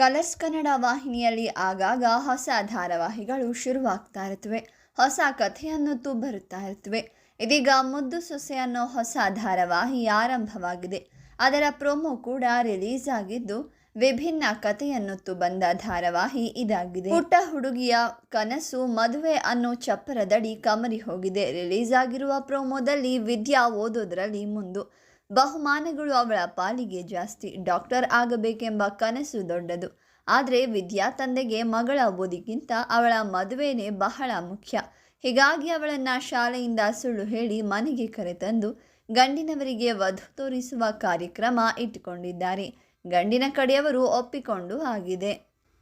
Colours Kannada ವಾಹಿನಿಯಲ್ಲಿ ಆಗಾಗ ಹೊಸ ಧಾರಾವಾಹಿಗಳು ಶುರುವಾಗ್ತಾ ಇರುತ್ತವೆ. ಹೊಸ ಕಥೆಯನ್ನೊತ್ತು ಬರುತ್ತಾ ಇರ್ತವೆ ಇದೀಗ ಮುದ್ದು ಸೊಸೆ ಅನ್ನೋ ಹೊಸ ಧಾರಾವಾಹಿ ಆರಂಭವಾಗಿದೆ. ಅದರ ಪ್ರೊಮೋ ಕೂಡ ರಿಲೀಸ್ ಆಗಿದ್ದು, ವಿಭಿನ್ನ ಕಥೆಯನ್ನೊತ್ತು ಬಂದ ಧಾರಾವಾಹಿ ಇದಾಗಿದೆ. ಪುಟ್ಟ ಹುಡುಗಿಯ ಕನಸು ಮದುವೆ ಅನ್ನೋ ಚಪ್ಪರದಡಿ ಕಮರಿ ಹೋಗಿದೆ. ರಿಲೀಸ್ ಆಗಿರುವ ಪ್ರೊಮೋದಲ್ಲಿ ವಿದ್ಯಾ ಓದೋದ್ರಲ್ಲಿ ಮುಂದು. ಬಹುಮಾನಗಳು ಅವಳ ಪಾಲಿಗೆ ಜಾಸ್ತಿ ಡಾಕ್ಟರ್ ಆಗಬೇಕೆಂಬ ಕನಸು ದೊಡ್ಡದು. ಆದರೆ ವಿದ್ಯಾ ತಂದೆಗೆ ಮಗಳ ಓದಿಗಿಂತ ಅವಳ ಮದುವೆನೇ ಬಹಳ ಮುಖ್ಯ. ಹೀಗಾಗಿ ಅವಳನ್ನು ಶಾಲೆಯಿಂದ ಸುಳ್ಳು ಹೇಳಿ ಮನೆಗೆ ಕರೆತಂದು ಗಂಡಿನವರಿಗೆ ವಧು ತೋರಿಸುವ ಕಾರ್ಯಕ್ರಮ ಇಟ್ಟುಕೊಂಡಿದ್ದಾರೆ. ಗಂಡಿನ ಕಡೆಯವರು ಒಪ್ಪಿಕೊಂಡು ಆಗಿದೆ.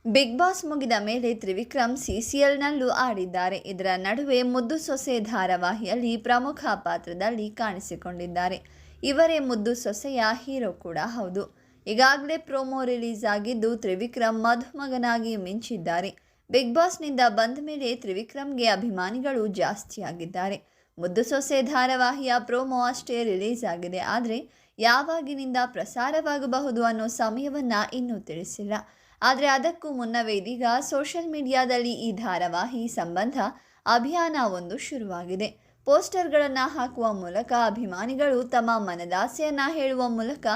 ಬಿಗ್ ಬಾಸ್ ಮುಗಿದ ಮೇಲೆ ತ್ರಿವಿಕ್ರಮ್ ಸಿಸಿಎಲ್ನಲ್ಲೂ ಆಡಿದ್ದಾರೆ. ಇದರ ನಡುವೆ ಮುದ್ದು ಸೊಸೆ ಧಾರಾವಾಹಿಯಲ್ಲಿ ಪ್ರಮುಖ ಪಾತ್ರದಲ್ಲಿ ಕಾಣಿಸಿಕೊಂಡಿದ್ದಾರೆ. ಇವರೇ ಮುದ್ದು ಸೊಸೆಯ ಹೀರೋ ಕೂಡ ಹೌದು. ಈಗಾಗಲೇ ಪ್ರೋಮೋ ರಿಲೀಸ್ ಆಗಿದ್ದು ತ್ರಿವಿಕ್ರಮ್ ಮಧುಮಗನಾಗಿ ಮಿಂಚಿದ್ದಾರೆ. ಬಿಗ್ ಬಾಸ್ನಿಂದ ಬಂದ ಮೇಲೆ ತ್ರಿವಿಕ್ರಮ್ಗೆ ಅಭಿಮಾನಿಗಳು ಜಾಸ್ತಿಯಾಗಿದ್ದಾರೆ. ಮುದ್ದು ಸೊಸೆ ಧಾರಾವಾಹಿಯ ಪ್ರೋಮೋ ಅಷ್ಟೇ ರಿಲೀಸ್ ಆಗಿದೆ. ಆದರೆ ಯಾವಾಗಿನಿಂದ ಪ್ರಸಾರವಾಗಬಹುದು ಅನ್ನೋ ಸಮಯವನ್ನು ಇನ್ನೂ ತಿಳಿಸಿಲ್ಲ. ಆದರೆ ಅದಕ್ಕೂ ಮುನ್ನವೇ ಇದೀಗ ಸೋಷಿಯಲ್ ಮೀಡಿಯಾದಲ್ಲಿ ಈ ಧಾರಾವಾಹಿ ಸಂಬಂಧ ಅಭಿಯಾನ ಒಂದು ಶುರುವಾಗಿದೆ. ಪೋಸ್ಟರ್ಗಳನ್ನು ಹಾಕುವ ಮೂಲಕ ಅಭಿಮಾನಿಗಳು ತಮ್ಮ ಮನದಾಸೆಯನ್ನು ಹೇಳುವ ಮೂಲಕ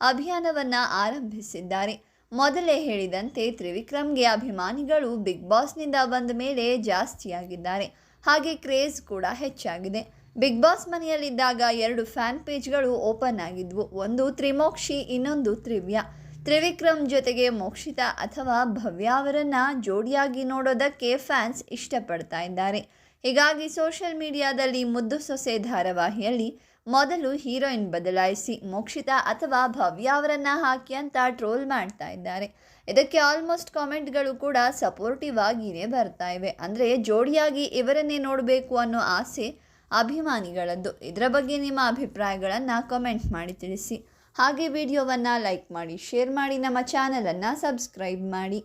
ಅಭಿಯಾನವನ್ನು ಆರಂಭಿಸಿದ್ದಾರೆ. ಮೊದಲೇ ಹೇಳಿದಂತೆ ತ್ರಿವಿಕ್ರಮ್ಗೆ ಅಭಿಮಾನಿಗಳು ಬಿಗ್ ಬಾಸ್ನಿಂದ ಬಂದ ಮೇಲೆ ಜಾಸ್ತಿಯಾಗಿದ್ದಾರೆ. ಹಾಗೆ ಕ್ರೇಜ್ ಕೂಡ ಹೆಚ್ಚಾಗಿದೆ. ಬಿಗ್ ಬಾಸ್ ಮನೆಯಲ್ಲಿದ್ದಾಗ ಎರಡು ಫ್ಯಾನ್ ಪೇಜ್ಗಳು ಓಪನ್ ಆಗಿದ್ವು. ಒಂದು ತ್ರಿಮೋಕ್ಷಿ, ಇನ್ನೊಂದು ತ್ರಿವ್ಯ. ತ್ರಿವಿಕ್ರಮ್ ಜೊತೆಗೆ ಮೋಕ್ಷಿತ ಅಥವಾ ಭವ್ಯ ಅವರನ್ನು ಜೋಡಿಯಾಗಿ ನೋಡೋದಕ್ಕೆ ಫ್ಯಾನ್ಸ್ ಇಷ್ಟಪಡ್ತಾ ಇದ್ದಾರೆ. ಹೀಗಾಗಿ ಸೋಷಿಯಲ್ ಮೀಡಿಯಾದಲ್ಲಿ ಮುದ್ದು ಸೊಸೆ ಧಾರಾವಾಹಿಯಲ್ಲಿ ಮೊದಲು ಹೀರೋಯಿನ್ ಬದಲಾಯಿಸಿ ಮೋಕ್ಷಿತಾ ಅಥವಾ ಭವ್ಯ ಅವರನ್ನ ಹಾಕಿ ಅಂತ ಟ್ರೋಲ್ ಮಾಡ್ತಾ ಇದ್ದಾರೆ. ಇದಕ್ಕೆ ಆಲ್ಮೋಸ್ಟ್ ಕಾಮೆಂಟ್ಗಳು ಕೂಡ ಸಪೋರ್ಟಿವ್ ಆಗಿಯೇ ಬರ್ತಾ ಇವೆ. ಅಂದರೆ ಜೋಡಿಯಾಗಿ ಇವರನ್ನೇ ನೋಡಬೇಕು ಅನ್ನೋ ಆಸೆ ಅಭಿಮಾನಿಗಳದ್ದು. ಇದರ ಬಗ್ಗೆ ನಿಮ್ಮ ಅಭಿಪ್ರಾಯಗಳನ್ನು ಕಮೆಂಟ್ ಮಾಡಿ ತಿಳಿಸಿ. ಹಾಗೆ ವಿಡಿಯೋವನ್ನು ಲೈಕ್ ಮಾಡಿ, ಶೇರ್ ಮಾಡಿ, ನಮ್ಮ ಚಾನಲನ್ನು ಸಬ್ಸ್ಕ್ರೈಬ್ ಮಾಡಿ.